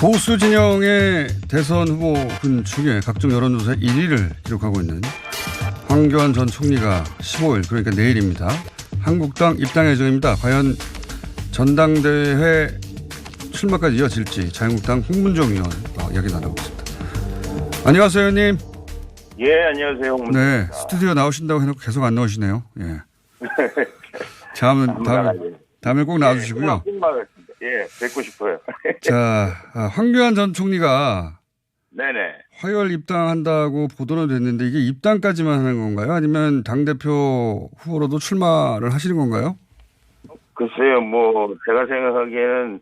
보수 진영의 대선 후보군 중에 각종 여론조사 1위를 기록하고 있는 황교안 전 총리가 15일 그러니까 내일입니다. 한국당 입당 예정입니다. 과연 전당대회 출마까지 이어질지 자유한국당 홍문정 의원과 이야기 나눠보겠습니다. 안녕하세요, 의원님. 예, 안녕하세요. 홍문 네, 스튜디오 나오신다고 해놓고 계속 안 나오시네요. 예. 다음은 다음에 다음에 꼭 나와주시고요. 예, 뵙고 싶어요. 자, 아, 황교안 전 총리가 네네. 화요일 입당한다고 보도는 됐는데 이게 입당까지만 하는 건가요? 아니면 당 대표 후보로도 출마를 하시는 건가요? 글쎄요, 뭐, 제가 생각하기에는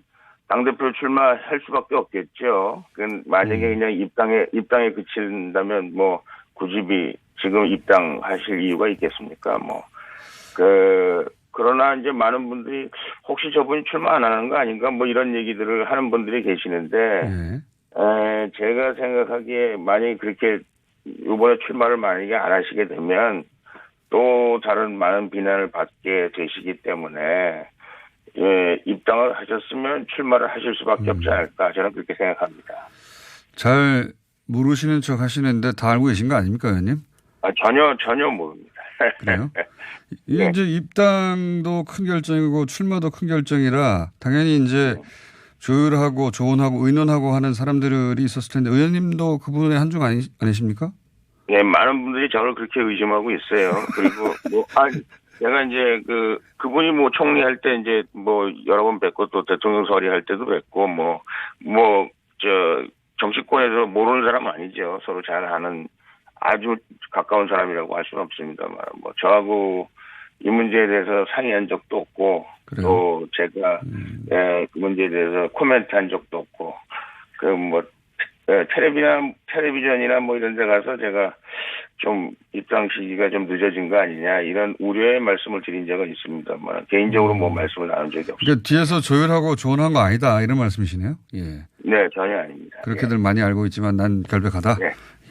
당 대표 출마할 수밖에 없겠죠. 그 만약에 그냥 입당에, 입당에 그친다면 뭐, 굳이 지금 입당하실 이유가 있겠습니까? 뭐, 그, 그러나 이제 많은 분들이 혹시 저분이 출마 안 하는 거 아닌가 뭐 이런 얘기들을 하는 분들이 계시는데, 네. 에, 제가 생각하기에 만약에 그렇게 이번에 출마를 만약에 안 하시게 되면 또 다른 많은 비난을 받게 되시기 때문에 예, 입당을 하셨으면 출마를 하실 수밖에 없지 않을까 저는 그렇게 생각합니다. 잘 모르시는 척 하시는데 다 알고 계신 거 아닙니까, 의원님? 아, 전혀 전혀 모릅니다. 그래요? 네. 이제 입당도 큰 결정이고 출마도 큰 결정이라 당연히 이제 조율하고 조언하고 의논하고 하는 사람들이 있었을 텐데 의원님도 그 부분의 한중 아니, 아니십니까? 예, 많은 분들이 저를 그렇게 의심하고 있어요. 그리고 뭐, 아, 제가 이제 그, 그분이 뭐 총리할 때 이제 뭐 여러 번 뵙고 또 대통령 서리할 때도 뵙고 뭐, 뭐, 저, 정치권에서 모르는 사람은 아니죠. 서로 잘 아는 아주 가까운 사람이라고 할 수는 없습니다만 뭐 저하고 이 문제에 대해서 상의한 적도 없고 그래요? 또 제가 예, 그 문제에 대해서 코멘트 한 적도 없고 그뭐 텔레비나 텔레비전이나 뭐 이런 데 가서 제가 좀 입당 시기가 좀 늦어진 거 아니냐 이런 우려의 말씀을 드린 적은 있습니다만 개인적으로 뭐 말씀을 나눈 적이 없습니다. 그러니까 뒤에서 조율하고 조언한 거 아니다 이런 말씀이시네요. 예. 네 전혀 아닙니다. 그렇게들 많이 알고 있지만 난 결백하다. 예.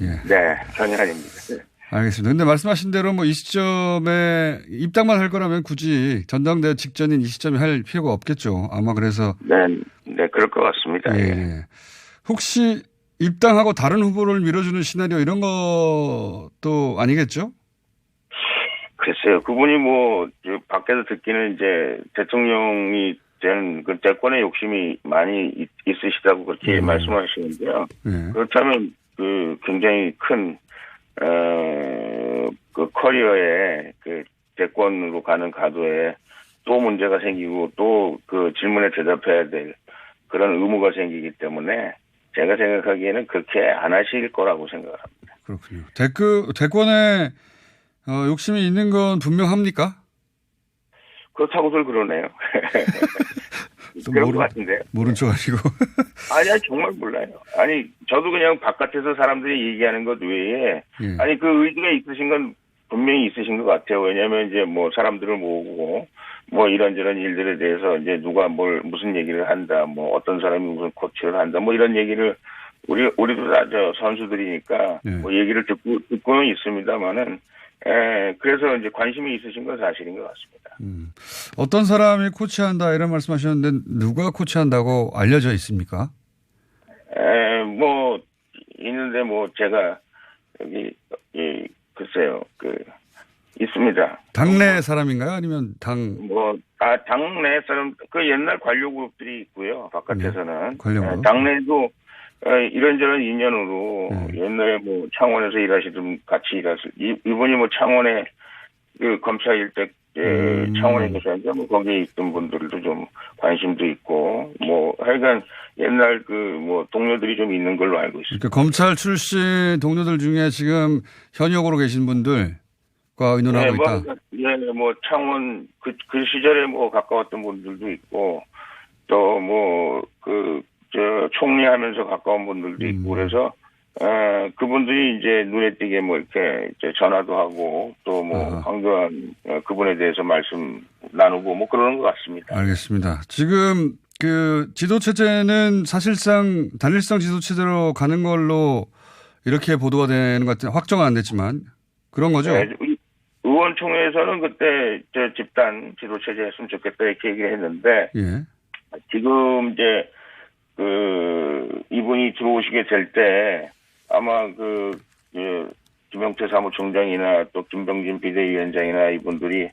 예. 네 전혀 아닙니다. 네. 알겠습니다. 근데 말씀하신 대로 뭐 이 시점에 입당만 할 거라면 굳이 전당대회 직전인 이 시점에 할 필요가 없겠죠. 아마 그래서 네, 네 그럴 것 같습니다. 예. 예. 예. 혹시 입당하고 다른 후보를 밀어주는 시나리오 이런 것도 아니겠죠? 글쎄요, 그분이 뭐, 저 밖에서 듣기는 이제 대통령이 된그 대권의 욕심이 많이 있, 있으시다고 그렇게 음. 말씀하시는데요. 예. 그렇다면 그 굉장히 큰, 어, 그 커리어에 그 대권으로 가는 가도에 또 문제가 생기고 또 그 질문에 대답해야 될 그런 의무가 생기기 때문에 제가 생각하기에는 그렇게 안 하실 거라고 생각을 합니다. 그렇군요. 대그, 대권에 어, 욕심이 있는 건 분명합니까? 그렇다고들 그러네요. 또 그런 모르- 것 같은데요. 모른 척 하시고. 아니, 아니, 정말 몰라요. 아니, 저도 그냥 바깥에서 사람들이 얘기하는 것 외에, 예. 아니, 그 의지가 있으신 건 분명히 있으신 것 같아요. 왜냐면 이제 뭐 사람들을 모으고, 뭐 이런저런 일들에 대해서 이제 누가 뭘, 무슨 얘기를 한다, 뭐 어떤 사람이 무슨 코치를 한다, 뭐 이런 얘기를, 우리, 우리도 다 저 선수들이니까, 예. 뭐 얘기를 듣고, 듣고는 있습니다만은, 에, 그래서 이제 관심이 있으신 건 사실인 것 같습니다. 음. 어떤 사람이 코치한다 이런 말씀하셨는데 누가 코치한다고 알려져 있습니까? 에, 뭐, 있는데, 뭐, 제가, 여기, 이, 글쎄요, 그, 있습니다. 당내 사람인가요? 아니면 당 뭐, 아, 당내 사람, 그 옛날 관료 그룹들이 있고요, 바깥에서는. 네, 관료 그룹. 에, 당내도, 어, 이런저런 인연으로, 네. 옛날에 뭐, 창원에서 일하시던 같이 일하실, 이, 이분이 뭐, 창원에, 그, 검사일 때, 예, 음. 창원에 계셨는데, 뭐, 거기에 있던 분들도 좀 관심도 있고, 뭐, 하여간, 옛날 그, 뭐, 동료들이 좀 있는 걸로 알고 있습니다. 그러니까 검찰 출신 동료들 중에 지금 현역으로 계신 분들과 의논하고 네, 있다. 뭐, 예, 뭐, 창원, 그, 그 시절에 뭐, 가까웠던 분들도 있고, 또 뭐, 그, 저, 총리하면서 가까운 분들도 있고, 음. 그래서, 어, 그분들이 이제 눈에 띄게 뭐, 이렇게, 전화도 하고, 또 뭐, 아하. 황교안, 어, 그분에 대해서 말씀 나누고, 뭐, 그러는 것 같습니다. 알겠습니다. 지금 그 지도 체제는 사실상 단일성 지도 체제로 가는 걸로 이렇게 보도가 되는 것 같은 확정은 안 됐지만 그런 거죠. 네, 의- 의원총회에서는 그때, 저, 집단 지도체제 했으면 좋겠다, 이렇게 얘기를 했는데, 예. 지금 이제 그 이분이 들어오시게 될 때 아마 그, 그 김영태 사무총장이나 또 김병진 비대위원장이나 이분들이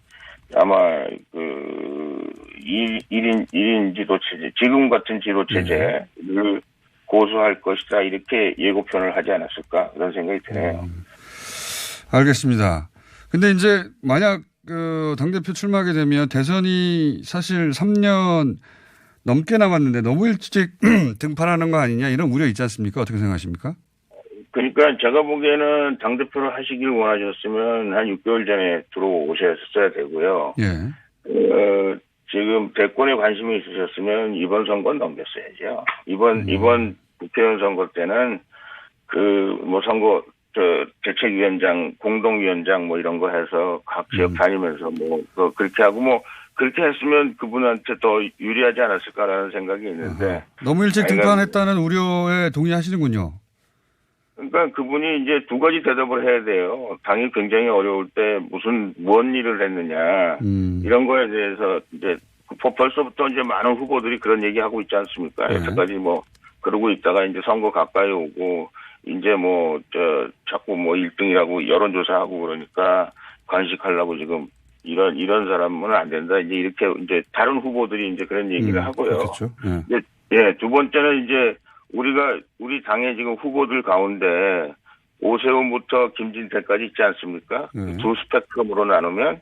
아마 그 1, 일인 1인 지도 체제, 지금 같은 지도 체제를 고수할 것이다 이렇게 예고편을 하지 않았을까 그런 생각이 드네요. 알겠습니다. 근데 이제 만약 그 당대표 출마하게 되면 대선이 사실 3년 넘게 남았는데 너무 일찍 등판하는 거 아니냐 이런 우려 있지 않습니까? 어떻게 생각하십니까? 그러니까 제가 보기에는 당대표를 하시길 원하셨으면 한 6개월 전에 들어오셨어야 되고요. 예. 어, 지금 대권에 관심이 있으셨으면 이번 선거는 넘겼어야죠. 이번, 이번 국회의원 선거 때는 그 뭐 선거 저 대책위원장, 공동위원장 뭐 이런 거 해서 각 지역 다니면서 뭐 그- 그렇게 하고 뭐 그렇게 했으면 그분한테 더 유리하지 않았을까라는 생각이 있는데 너무 일찍 아니, 등판했다는 우려에 동의하시는군요. 그러니까 그분이 이제 두 가지 대답을 해야 돼요. 당이 굉장히 어려울 때 무슨 무언 일을 했느냐 음. 이런 거에 대해서 이제 벌- 벌써부터 이제 많은 후보들이 그런 얘기 하고 있지 않습니까? 네. 여태까지 뭐 그러고 있다가 이제 선거 가까이 오고 이제 뭐 저 자꾸 뭐 1등이라고 여론조사하고 그러니까 관식하려고 지금 이런 이런 사람은 안 된다. 이제 이렇게 이제 다른 후보들이 이제 그런 얘기를 음, 하고요. 그렇죠. 예. 예, 예, 두 번째는 이제 우리가 우리 당의 지금 후보들 가운데 오세훈부터 김진태까지 있지 않습니까? 네. 두 스펙트럼으로 나누면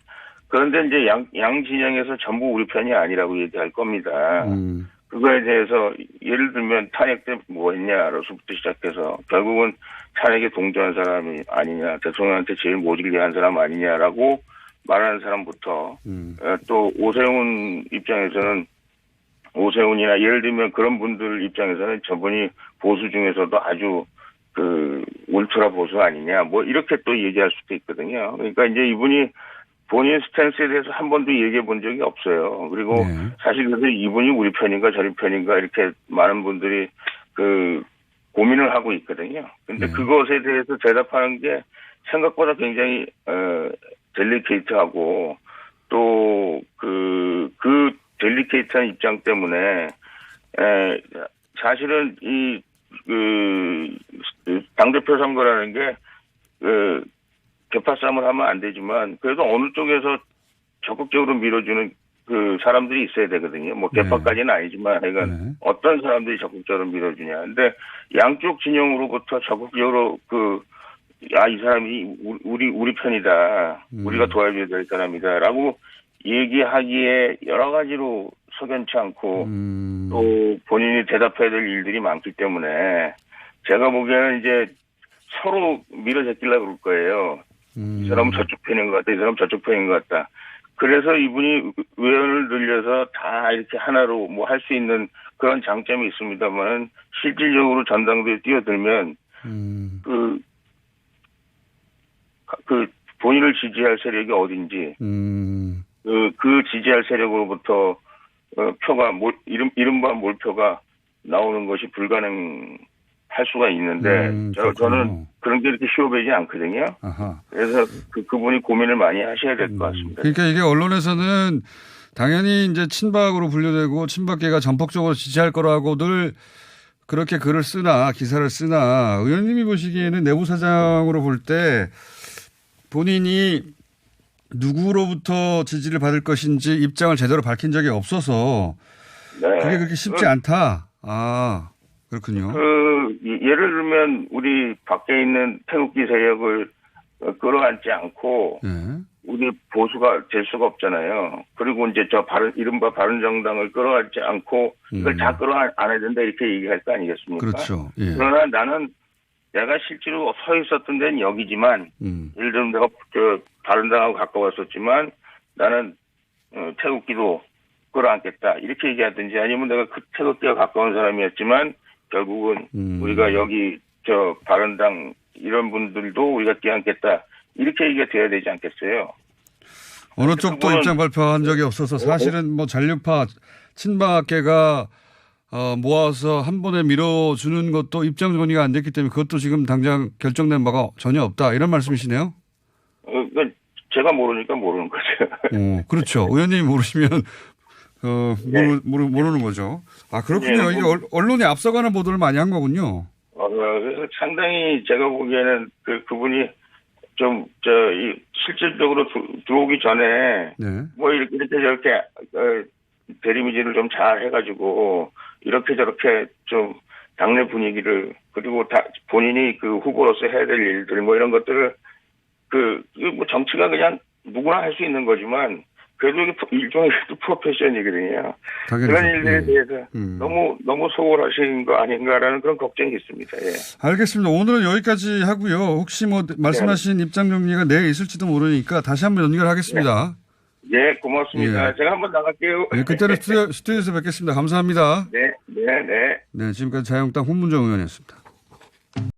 그런데 이제 양, 양 진영에서 전부 우리 편이 아니라고 얘기할 겁니다. 음. 그거에 대해서 예를 들면 탄핵 때 뭐 했냐로서부터 시작해서 결국은 탄핵에 동조한 사람이 아니냐, 대통령한테 제일 모질게 한 사람 아니냐라고 말하는 사람부터 음. 어, 또 오세훈 입장에서는 오세훈이나 예를 들면 그런 분들 입장에서는 저분이 보수 중에서도 아주 그 울트라 보수 아니냐 뭐 이렇게 또 얘기할 수도 있거든요. 그러니까 이제 이분이 본인 스탠스에 대해서 한 번도 얘기해 본 적이 없어요. 그리고 네. 사실 그래서 이분이 우리 편인가 저리 편인가 이렇게 많은 분들이 그 고민을 하고 있거든요. 근데 네. 그것에 대해서 대답하는 게 생각보다 굉장히 어 델리케이트하고 또 그 그 델리케이트한 입장 때문에 에 사실은 이 그 당대표 선거라는 게 그 개파 싸움을 하면 안 되지만 그래도 어느 쪽에서 적극적으로 밀어주는 그 사람들이 있어야 되거든요. 뭐 개파까지는 아니지만 하여간 네. 어떤 사람들이 적극적으로 밀어주냐. 근데 양쪽 진영으로부터 적극적으로 그, 야, 이 사람이 우리, 우리 편이다. 음. 우리가 도와줘야 될 사람이다. 라고 얘기하기에 여러 가지로 석연치 않고 음. 또 본인이 대답해야 될 일들이 많기 때문에 제가 보기에는 이제 서로 밀어제끼려고 그럴 거예요. 음. 이 사람은 저쪽 편인 것 같다. 이 사람은 저쪽 편인 것 같다. 그래서 이분이 외연을 늘려서 다 이렇게 하나로 뭐 할 수 있는 그런 장점이 있습니다만 실질적으로 전당대에 뛰어들면 음. 그, 그 본인을 지지할 세력이 어딘지 음. 그, 그 지지할 세력으로부터 어, 표가 몰, 이름, 이른바 몰표가 나오는 것이 불가능 할 수가 있는데 음, 저. 저는 그런 게 이렇게 쉬워 보이지 않거든요. 아하. 그래서 그, 그분이 고민을 많이 하셔야 될 것 같습니다. 그러니까 이게 언론에서는 당연히 이제 친박으로 분류되고 친박계가 전폭적으로 지지할 거라고 늘 그렇게 글을 쓰나 기사를 쓰나 의원님이 보시기에는 내부 사장으로 볼 때 본인이 누구로부터 지지를 받을 것인지 입장을 제대로 밝힌 적이 없어서 네. 그게 그렇게 쉽지 않다. 아 그렇군요. 그 예- 예를 들면 우리 밖에 있는 태극기 세력을 어, 끌어안지 않고 예. 우리 보수가 될 수가 없잖아요. 그리고 이제 저 바른 이른바 바른정당을 끌어안지 않고 이걸 음. 다 끌어안아야 된다 이렇게 얘기할 거 아니겠습니까? 그렇죠. 예. 그러나 나는 내가 실제로 서 있었던 데는 여기지만 음. 예를 들면 내가 저 바른당하고 가까웠었지만 나는 어, 태극기도 끌어안겠다 이렇게 얘기하든지 아니면 내가 그 태극기가 가까운 사람이었지만 결국은 음. 우리가 여기 저 바른당 이런 분들도 우리가 끼안겠다 이렇게 얘기가 돼야 되지 않겠어요? 어느 쪽도 입장 발표한 적이 없어서 사실은 뭐 잔류파 친박계가 어, 모아서 한 번에 밀어주는 것도 입장 정리가 안 됐기 때문에 그것도 지금 당장 결정된 바가 전혀 없다 이런 말씀이시네요. 어, 그러니까 제가 모르니까 모르는 거죠. 어, 그렇죠. 의원님이 모르시면 어, 모르, 모르, 모르는 거죠. 아, 그렇군요. 네, 이게 뭐- 얼- 언론에 앞서가는 보도를 많이 한 거군요. 어, 그래서 상당히 제가 보기에는 그, 그분이 좀, 저, 이, 실질적으로 들- 들어오기 전에 네. 뭐 이렇게, 이렇게 저렇게, 어, 대리미지를 좀잘 해가지고 이렇게 저렇게 좀 당내 분위기를 그리고 다 본인이 그 후보로서 해야 될 일들 뭐 이런 것들을 그, 이거 뭐 정치가 그냥 누구나 할 수 있는 거지만 그래도 이게 일종의. 당연히. 그런 일들에 예. 대해서 음. 너무 너무 소홀하신 거 아닌가라는 그런 걱정이 있습니다. 예. 알겠습니다. 오늘은 여기까지 하고요. 혹시 뭐 말씀하신 네. 입장 정리가 내일 있을지도 모르니까 다시 한번 연결하겠습니다. 예, 고맙습니다. 예. 제가 한번 나갈게요. 네, 그때는 스튜디오, 스튜디오 에서 뵙겠습니다. 감사합니다. 네, 네, 네. 네, 지금까지 자유한국당 홍문정 의원이었습니다.